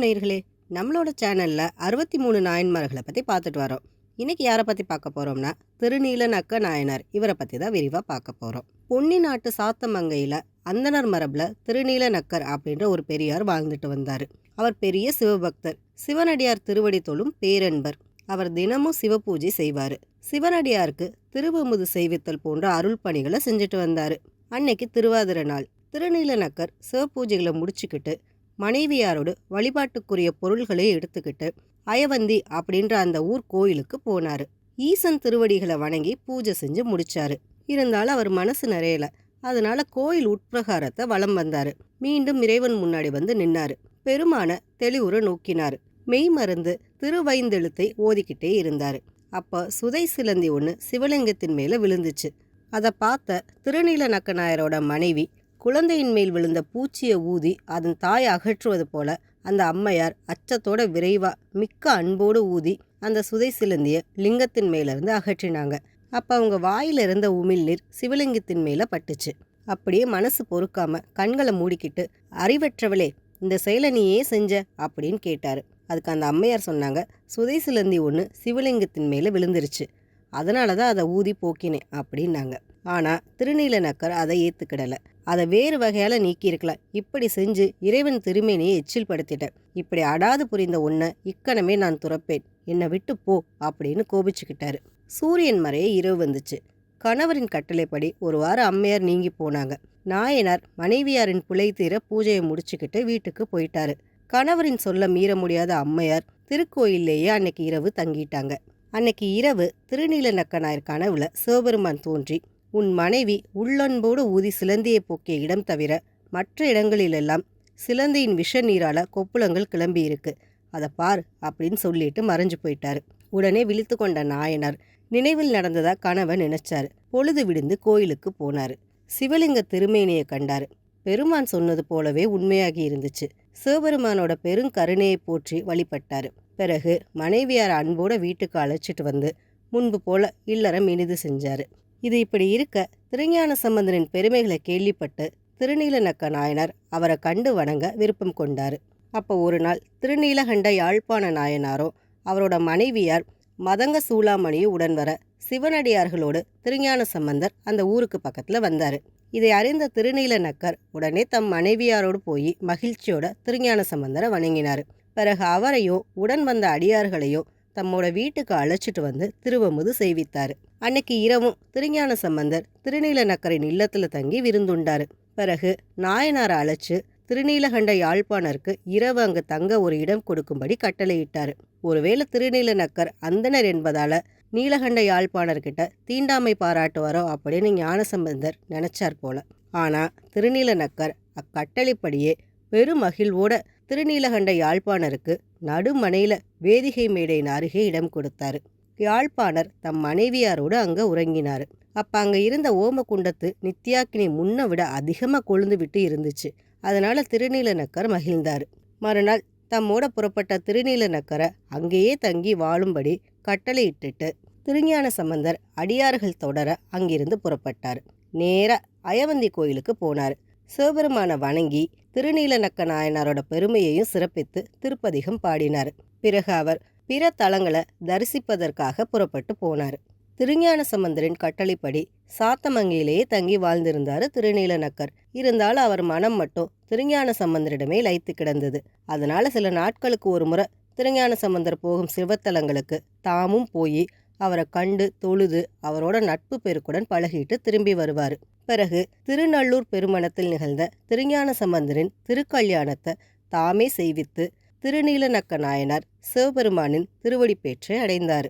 வணக்கம் நேயர்களே நம்மளோட சேனலில் அறுபத்தி மூணு நாயன்மார்களை பற்றி பார்த்துட்டு வரோம். இன்றைக்கி யாரை பற்றி பார்க்க போகிறோம்னா திருநீலநக்க நாயனார். இவரை பற்றி தான் விரிவாக பார்க்க போகிறோம் பொன்னி நாட்டு சாத்தமங்கையில் அந்தனர் மரபில் திருநீலநக்கர் அப்படின்ற ஒரு பெரியார் வாழ்ந்துட்டு வந்தார். அவர் பெரிய சிவபக்தர். சிவனடியார் திருவடி தொழும் பேரன்பர். அவர் தினமும் சிவபூஜை செய்வார். சிவனடியாருக்கு திருவமுது செய்வித்தல் போன்ற அருள் பணிகளை செஞ்சுட்டு வந்தார். அன்னைக்கு திருவாதிர நாள். திருநீலநக்கர் சிவபூஜைகளை முடிச்சுக்கிட்டு மனைவியாரோடு வழிபாட்டுக்குரிய பொருள்களை எடுத்துக்கிட்டு அயவந்தி அப்படின்ற அந்த ஊர் கோயிலுக்கு போனார். ஈசன் திருவடிகளை வணங்கி பூஜை செஞ்சு முடிச்சாரு. இருந்தாலும் அவர் மனசு நிறையல. அதனால கோயில் உட்பிரகாரத்தை வலம் வந்தார். மீண்டும் இறைவன் முன்னாடி வந்து நின்னாரு. பெருமான தெளிவுற நோக்கினார். மெய் மருந்து திருவைந்தெழுத்தை ஓதிக்கிட்டே இருந்தார். அப்போ சுதை சிலந்தி ஒன்று சிவலிங்கத்தின் மேலே விழுந்துச்சு. அதை பார்த்த திருநீல நக்கநாயரோட மனைவி குழந்தையின் மேல் விழுந்த பூச்சியை ஊதி அதன் தாய் அகற்றுவது போல அந்த அம்மையார் அச்சத்தோட விரைவா மிக்க அன்போடு ஊதி அந்த சுதை சிலந்திய லிங்கத்தின் மேலிருந்து அகற்றினாங்க. அப்ப அவங்க வாயில இருந்த உமிழ்நீர் சிவலிங்கத்தின் மேல பட்டுச்சு. அப்படியே மனசு பொறுக்காம கண்களை மூடிக்கிட்டு அறிவற்றவளே இந்த செயலை நீ ஏன் செஞ்ச? அப்படின்னு கேட்டாரு. அதுக்கு அந்த அம்மையார் சொன்னாங்க சுதை சிலந்தி ஒன்று சிவலிங்கத்தின் மேலே விழுந்துருச்சு. அதனால தான் அதை ஊதி போக்கினேன் அப்படின்னாங்க. ஆனால் திருநீலநக்கர் அதை ஏற்றுக்கிடலை அதை வேறு வகையால் நீக்கியிருக்கலாம் இப்படி செஞ்சு இறைவன் திருமேனியை எச்சில் படுத்திட்டேன் இப்படி அடாது புரிந்த உன்னை இக்கணமே நான் துறப்பேன். என்னை விட்டு போ அப்படின்னு கோபிச்சுக்கிட்டாரு. சூரியன் மறைய இரவு வந்துச்சு. கணவரின் கட்டளைப்படி ஒரு வாரம் அம்மையார் நீங்கி போனாங்க. நாயனார் மனைவியாரின் புலை தீர பூஜையை முடிச்சுக்கிட்டு வீட்டுக்கு போயிட்டாரு. கணவரின் சொல்ல மீற முடியாத அம்மையார் திருக்கோயிலேயே அன்னைக்கு இரவு தங்கிட்டாங்க. அன்னைக்கு இரவு திருநீலநக்க நாயர் கனவுல சிவபெருமான் தோன்றி உன் மனைவி உள்ளன்போடு ஊதி சிலந்தியை போக்கிய இடம் தவிர மற்ற இடங்களிலெல்லாம் சிலந்தியின் விஷ நீரால கொப்புளங்கள் கிளம்பியிருக்கு. அதை பார் அப்படின்னு சொல்லிட்டு மறைஞ்சு போயிட்டாரு. உடனே விழித்து கொண்ட நாயனார் நினைவில் நடந்ததா கணவன் நினைச்சாரு. பொழுது விடிந்து கோயிலுக்கு போனாரு. சிவலிங்க திருமேனியை கண்டாரு. பெருமான் சொன்னது போலவே உண்மையாகி இருந்துச்சு. சிவபெருமானோட பெருங்கருணையை போற்றி வழிபட்டாரு. பிறகு மனைவியார் அன்போட வீட்டுக்கு அழைச்சிட்டு வந்து முன்பு போல இல்லறம் இனிது செஞ்சாரு. இது இப்படி இருக்க திருஞான சம்பந்தரின் பெருமைகளை கேள்விப்பட்டு திருநீலநக்க நாயனார் அவரை கண்டு வணங்க விருப்பம் கொண்டார். அப்போ ஒரு நாள் திருநீலகண்ட யாழ்ப்பாண நாயனாரோ அவரோட மனைவியார் மதங்க சூளாமணியும் உடன் வர சிவனடியார்களோடு திருஞான சம்பந்தர் அந்த ஊருக்கு பக்கத்தில் வந்தார். இதை அறிந்த திருநீலநக்கர் உடனே தம் மனைவியாரோடு போய் மகிழ்ச்சியோட திருஞான சம்பந்தரை வணங்கினார். பிறகு அவரையோ உடன் வந்த அடியார்களையோ தம்மோட வீட்டுக்கு அழைச்சிட்டு வந்து திருவமுது செய்வித்தார் அன்னைக்கு இரவும் திருஞான சம்பந்தர் திருநீலநக்கரின் இல்லத்தில் தங்கி விருந்துண்டார். பிறகு நாயனாரை அழைச்சு திருநீலகண்ட யாழ்ப்பாணருக்கு இரவு அங்கு தங்க ஒரு இடம் கொடுக்கும்படி கட்டளையிட்டார். ஒருவேளை திருநீலநக்கர் அந்தனர் என்பதால நீலகண்ட யாழ்ப்பாணர்கிட்ட தீண்டாமை பாராட்டுவாரோ அப்படின்னு ஞானசம்பந்தர் நினைச்சார் போல. ஆனா திருநீலநக்கர் அக்கட்டளைப்படியே பெருமகிழ்வோட திருநீலகண்ட யாழ்ப்பாணருக்கு நடுமனையில் வேதிகை மேடையின் அருகே இடம் கொடுத்தார். யாழ்ப்பாணர் தம் மனைவியாரோடு அங்கே உறங்கினார். அப்போ அங்கே இருந்த ஓமகுண்டத்து நித்யாக்கினி முன்ன விட அதிகமாக கொழுந்து விட்டு இருந்துச்சு. அதனால் திருநீலநக்கர் மகிழ்ந்தார். மறுநாள் தம்மோட புறப்பட்ட திருநீலநக்கரை அங்கேயே தங்கி வாழும்படி கட்டளையிட்டுட்டு திருஞான சம்பந்தர் அடியார்கள் தொடர அங்கிருந்து புறப்பட்டார். நேர அயவந்தி கோயிலுக்கு போனார். சிவபெருமான வணங்கி திருநீலநக்க நாயனாரோட பெருமையையும் சிறப்பித்து திருப்பதிகம் பாடினார். பிறகு அவர் பிற தலங்களை தரிசிப்பதற்காக புறப்பட்டு போனார். திருஞான சம்பந்தரின் கட்டளைப்படி சாத்தமங்கையிலேயே தங்கி வாழ்ந்திருந்தார் திருநீலநக்கர். இருந்தாலும் அவர் மனம் மட்டும் திருஞான சம்பந்தரிடமே லைத்து கிடந்தது. அதனால சில நாட்களுக்கு ஒரு முறை திருஞான சம்பந்தர் போகும் சிவத்தலங்களுக்கு தாமும் போய் அவரை கண்டு தொழுது அவரோட நட்பு பெருக்குடன் பழகிட்டு திரும்பி வருவார். பிறகு திருநள்ளூர் பெருமணத்தில் நிகழ்ந்த திருஞான சம்பந்தரின் திருக்கல்யாணத்தை தாமே செய்வித்து திருநீலநக்க நாயனார் சிவபெருமானின் திருவடிப்பேற்றை அடைந்தார்.